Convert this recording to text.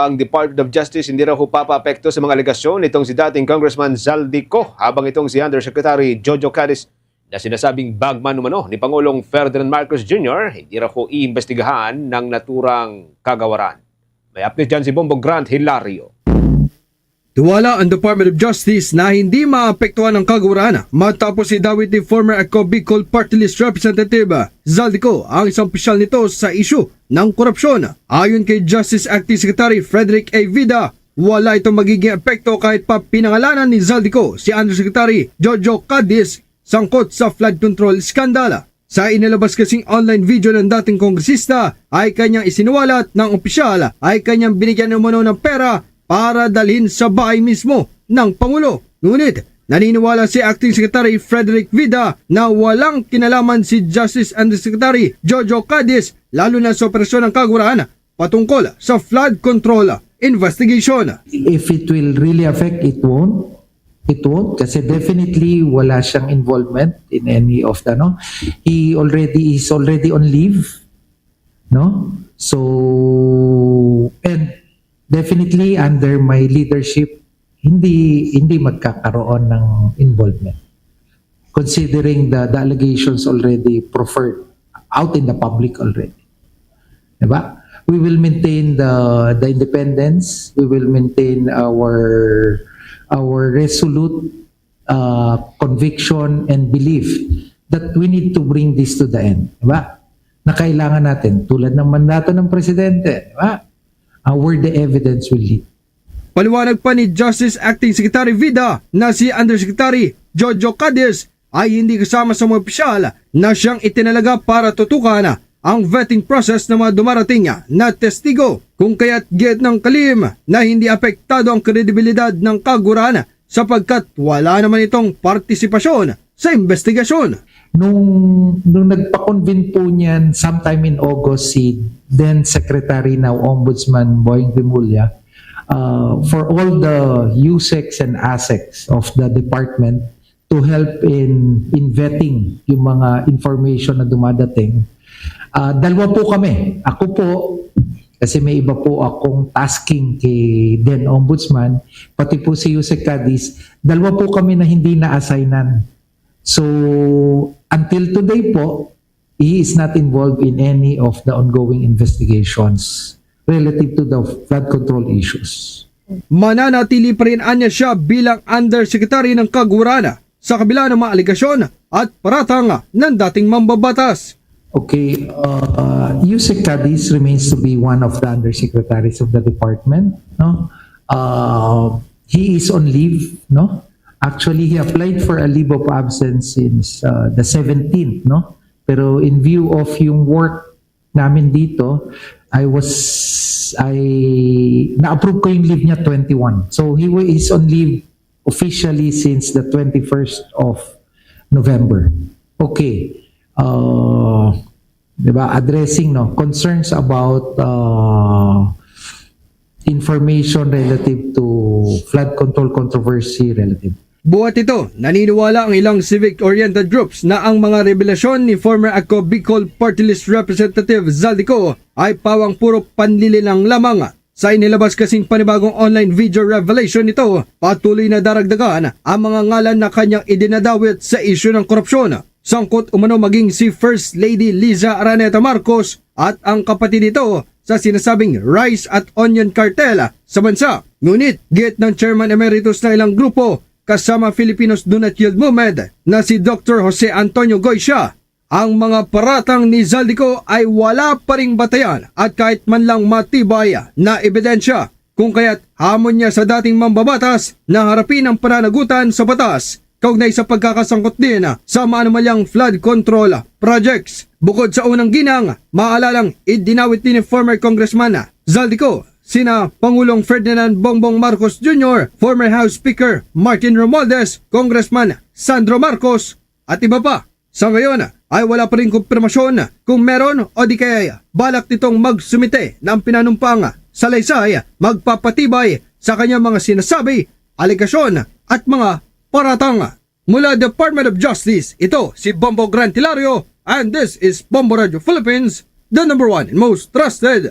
Ang Department of Justice hindi raw ho papapekto sa mga alegasyon nitong si dating Congressman Zaldico habang itong si Undersecretary Jojo Cadiz na sinasabing bagman umano ni Pangulong Ferdinand Marcos Jr. hindi raw iimbestigahan ng naturang kagawaran. May update dyan si Bombo Grant Hilario. Tuwala ang Department of Justice na hindi maapektuhan ng kagurana matapos si Dawit ni former Eco Bicol Party List Representative Zaldico ang isang opisyal nito sa isyu ng korupsyon. Ayon kay Justice Acting Secretary Frederick A. Vida, wala itong magiging epekto kahit pa pinangalanan ni Zaldico si Undersecretary Jojo Cadiz sangkot sa flood control skandala. Sa inilabas kasing online video ng dating kongresista ay kanyang isinuwalat ng opisyal ay kanyang binigyan umano ng pera para dalhin sa bahay mismo ng Pangulo. Ngunit naniniwala si Acting Secretary Frederick Vida na walang kinalaman si Justice Undersecretary Jojo Cadiz lalo na sa operasyon ng kaguraan patungkol sa flood control investigation. if it will really affect, it won't. It won't kasi definitely wala siyang involvement in any of the no. He already is already on leave, no. So definitely under my leadership, hindi hindi magkakaroon ng involvement. Considering the, the allegations already proffered out in the public already. Diba? We will maintain the the independence. We will maintain our our resolute uh, conviction and belief that we need to bring this to the end. Diba? Na kailangan natin, tulad ng mandato ng presidente, diba? Uh, where the evidence will lead. Paliwanag pa ni Justice Acting Secretary Vida na si Undersecretary Jojo Cadiz ay hindi kasama sa mga opisyal na siyang itinalaga para tutukan ang vetting process ng mga dumarating na testigo kung kaya't gate ng kalim na hindi apektado ang kredibilidad ng kagurana sapagkat wala naman itong partisipasyon sa investigasyon. Nung, nung nagpa-convene po niyan sometime in August si then Secretary now Ombudsman Boying Rimulya uh, for all the USECs and ASECs of the department to help in in vetting yung mga information na dumadating. Uh, dalawa po kami. Ako po, kasi may iba po akong tasking kay then Ombudsman, pati po si Yusek Cadiz, dalawa po kami na hindi na-assignan. So, until today po, he is not involved in any of the ongoing investigations relative to the flood control issues. Mananatili pa rin anya siya bilang Undersecretary ng Kagurana sa kabila ng mga aligasyon at paratang ng dating mambabatas. Okay, uh, Yusek Cadiz remains to be one of the undersecretaries of the department. No, uh, he is on leave. No, actually he applied for a leave of absence since uh, the 17th. No, pero in view of yung work namin dito, I was I na-approve ko yung leave niya 21. So he is on leave officially since the 21st of November. Okay. Uh, 'di ba? Addressing no concerns about uh, information relative to flood control controversy relative. Buhat ito, naniniwala ang ilang civic-oriented groups na ang mga revelasyon ni former Ako Bicol Party List Representative Zaldico ay pawang puro panlililang lamang. Sa inilabas kasing panibagong online video revelation nito, patuloy na daragdagan ang mga ngalan na kanyang idinadawit sa isyu ng korupsyon. Sangkot umano maging si First Lady Liza Araneta Marcos at ang kapatid nito sa sinasabing rice at onion cartel sa bansa. Ngunit, git ng chairman emeritus ng ilang grupo kasama Filipinos Do Not Yield Movement na si Dr. Jose Antonio Goysia. Ang mga paratang ni Zaldico ay wala pa ring batayan at kahit man lang matibay na ebidensya kung kaya't hamon niya sa dating mambabatas na harapin ang pananagutan sa batas kaugnay sa pagkakasangkot din sa maanumalyang flood control projects. Bukod sa unang ginang, maalalang idinawit din ni former Congressman Zaldico sina Pangulong Ferdinand Bongbong Marcos Jr., former House Speaker Martin Romualdez, Congressman Sandro Marcos at iba pa. Sa ngayon ay wala pa rin kumpirmasyon kung meron o di kaya balak nitong magsumite ng pinanumpang salaysay magpapatibay sa kanyang mga sinasabi, aligasyon at mga paratang. Mula Department of Justice, ito si Bombo Grant Hilario and this is Bombo Radio Philippines, the number one and most trusted